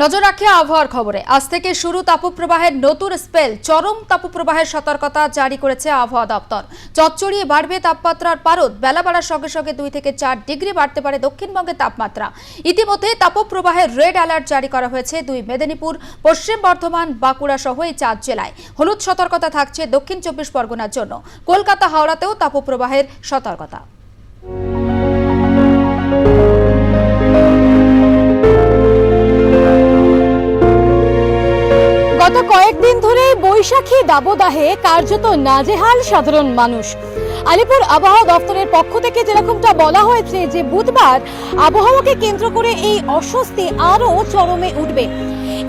নজর রাখে আবহাওয়ার খবরে। আজ থেকে শুরু তাপপ্রবাহের নতুন স্পেল। চরম তাপপ্রবাহের সতর্কতা জারি করেছে আবহাওয়া দপ্তর। চচ্চড়িয়ে বাড়বে তাপমাত্রার পারদ। বেলা বাড়ার সঙ্গে সঙ্গে দুই থেকে চার ডিগ্রি বাড়তে পারে দক্ষিণবঙ্গের তাপমাত্রা। ইতিমধ্যে তাপপ্রবাহের রেড অ্যালার্ট জারি করা হয়েছে দুই মেদিনীপুর, পশ্চিম বর্ধমান, বাঁকুড়া সহ এই চার জেলায়। হলুদ সতর্কতা থাকছে দক্ষিণ চব্বিশ পরগনার জন্য। কলকাতা, হাওড়াতেও তাপপ্রবাহের সতর্কতা। বৈশাখী দাবদাহে কার্যত নাজেহাল সাধারণ মানুষ। আলিপুর আবহাওয়া দপ্তরের পক্ষ থেকে যেরকমটা বলা হয়েছে যে বুধবার আবহাওয়াকে কেন্দ্র করে এই অস্বস্তি আরও চরমে উঠবে।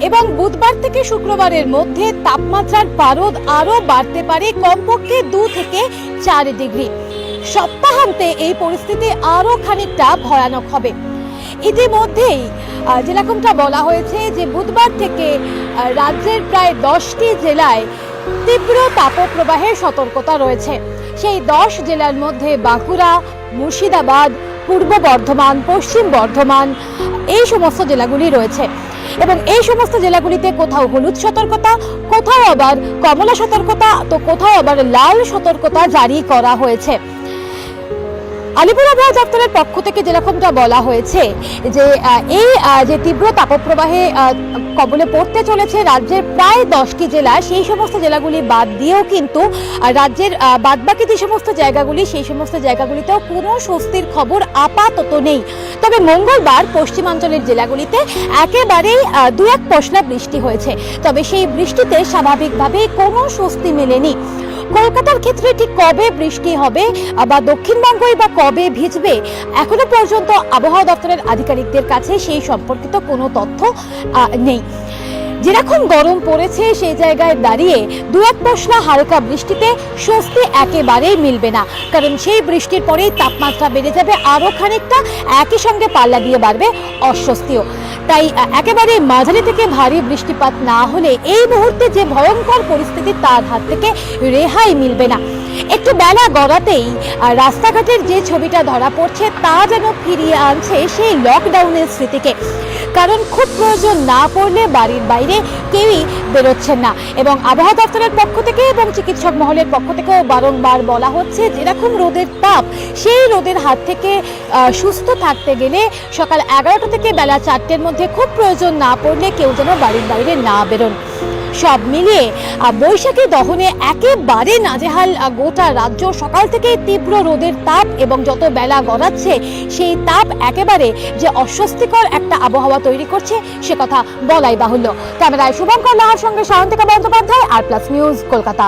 এবং বুধবার থেকে শুক্রবারের মধ্যে তাপমাত্রার পারদ আরও বাড়তে পারে কমপক্ষে দু থেকে চার ডিগ্রি। সপ্তাহান্তে এই পরিস্থিতি আরও খানিকটা ভয়ানক হবে। ইতিমধ্যেই যেরকমটা বলা হয়েছে যে বুধবার থেকে রাজ্যের প্রায় দশটি জেলায় তীব্র তাপপ্রবাহের সতর্কতা রয়েছে। সেই দশ জেলার মধ্যে বাঁকুড়া, মুর্শিদাবাদ, পূর্ব বর্ধমান, পশ্চিম বর্ধমান এই সমস্ত জেলাগুলি রয়েছে। এবং এই সমস্ত জেলাগুলিতে কোথাও হলুদ সতর্কতা, কোথাও আবার কমলা সতর্কতা, তো কোথাও আবার লাল সতর্কতা জারি করা হয়েছে। আলিপুর আবহাওয়া দপ্তরের পক্ষ থেকে যেরকমটা বলা হয়েছে যে এই যে তীব্র তাপপ্রবাহে কবলে পড়তে চলেছে রাজ্যের প্রায় দশটি জেলা। সেই সমস্ত জেলাগুলি বাদ দিয়েও কিন্তু রাজ্যের বাদবাকি যে সমস্ত জায়গাগুলি, সেই সমস্ত জায়গাগুলিতেও কোনো স্বস্তির খবর আপাতত নেই। তবে মঙ্গলবার পশ্চিমাঞ্চলের জেলাগুলিতে একেবারেই দু এক পশলা বৃষ্টি হয়েছে। তবে সেই বৃষ্টিতে স্বাভাবিকভাবেই কোনো স্বস্তি মেলেনি। কলকাতার ক্ষেত্রে ঠিক কবে বৃষ্টি হবে বা দক্ষিণবঙ্গই বা কবে ভিজবে, এখনও পর্যন্ত আবহাওয়া দপ্তরের আধিকারিকদের কাছে সেই সম্পর্কিত কোনো তথ্য নেই। যেরকম গরম পড়েছে, সেই জায়গায় দাঁড়িয়ে দু এক পশলা হালকা বৃষ্টিতে স্বস্তি একেবারেই মিলবে না। কারণ সেই বৃষ্টির পরেই তাপমাত্রা বেড়ে যাবে আরও খানিকটা। একই সঙ্গে পাল্লা দিয়ে বাড়বে অস্বস্তিও। তাই একেবারে মাঝারি থেকে ভারী বৃষ্টিপাত না হলে এই মুহূর্তে যে ভয়ঙ্কর পরিস্থিতি তার হাত থেকে রেহাই মিলবে না। একটু বেলা গড়াতেই রাস্তাঘাটের যে ছবিটা ধরা পড়ছে তা যেন ফিরিয়ে আনছে সেই লকডাউনের স্মৃতিকে। কারণ খুব প্রয়োজন না পড়লে বাড়ির বাইরে কেউই বেরোচ্ছেন না। এবং আবহাওয়া দপ্তরের পক্ষ থেকে এবং চিকিৎসক মহলের পক্ষ থেকেও বারংবার বলা হচ্ছে যেরকম রোদের তাপ, সেই রোদের হাত থেকে সুস্থ থাকতে গেলে সকাল এগারোটা থেকে বেলা চারটের মধ্যে খুব প্রয়োজন না পড়লে কেউ যেন বাড়ির বাইরে না বেরোন। সব মিলিয়ে বৈশাখী দহনে একেবারে নাজেহাল গোটা রাজ্য সকাল থেকে তীব্র রোদের তাপ এবং যত বেলা গড়াচ্ছে, সেই তাপ একেবারে যে অস্বস্তিকর একটা আবহাওয়া তৈরি করছে, সে কথা বলাই বাহুল্য। ক্যামেরায় শুভঙ্কর লাহার সঙ্গে Sayantika Bandyopadhyay, R plus news Kolkata.